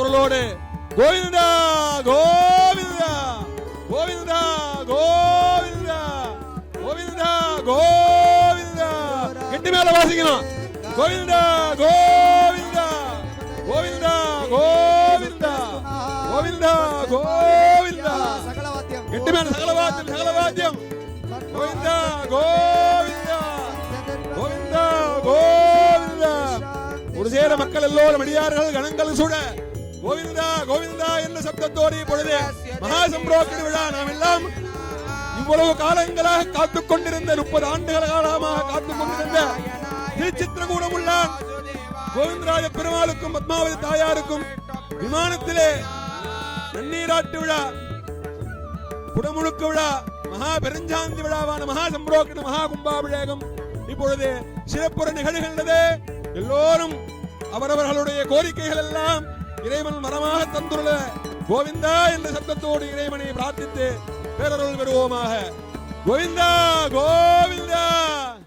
குரலோடு கோவிந்தா கோவிந்தா கோவிந்தா கோவிந்தா கோவிந்தா கோவிந்தா கெட்டி மேல வாசிக்கணும் கோவிந்தா கோவிந்தா கோவிந்தா கோவிந்தா கோவிந்தா கோவிந்தா கெட்டி மேல சகல வாத்தியம் சகல வாத்தியம் கோவிந்தா கோவிந்தா கோவிந்தா கோவிந்தா ஒரு சேர மக்கள் எல்லோரும் அடியார்கள் கணங்கள் சுட கோவிந்தா கோவிந்தா என்ற சப்தத்தோடு இப்பொழுது மகா சம்பிரோக்கிற விழா நாம் எல்லாம் இவ்வளவு காலங்களாக காத்துக் கொண்டிருந்த முப்பது ஆண்டுகள் காலமாக காத்துக் கொண்டிருந்த திருச்சித்திரகூடம் உள்ள கோவிந்தராஜ பெருமாளுக்கும் பத்மாவதி தாயாருக்கும் விமானத்திலே நன்னீராட்டு விழா குடமுழுக்கு விழா மகா பெருஞ்சாந்தி விழாவான மகா சம்பிரோக்கிட மகா கும்பாபிஷேகம் இப்பொழுது சிறப்புற நிகழ்கின்றது. எல்லோரும் அவரவர்களுடைய கோரிக்கைகள் எல்லாம் இறைவன் மரமாக தந்துள்ள கோவிந்தா என்ற சப்தத்தோடு இறைவனை பிரார்த்தித்து பேரருள் பெறுவோமாக. கோவிந்தா கோ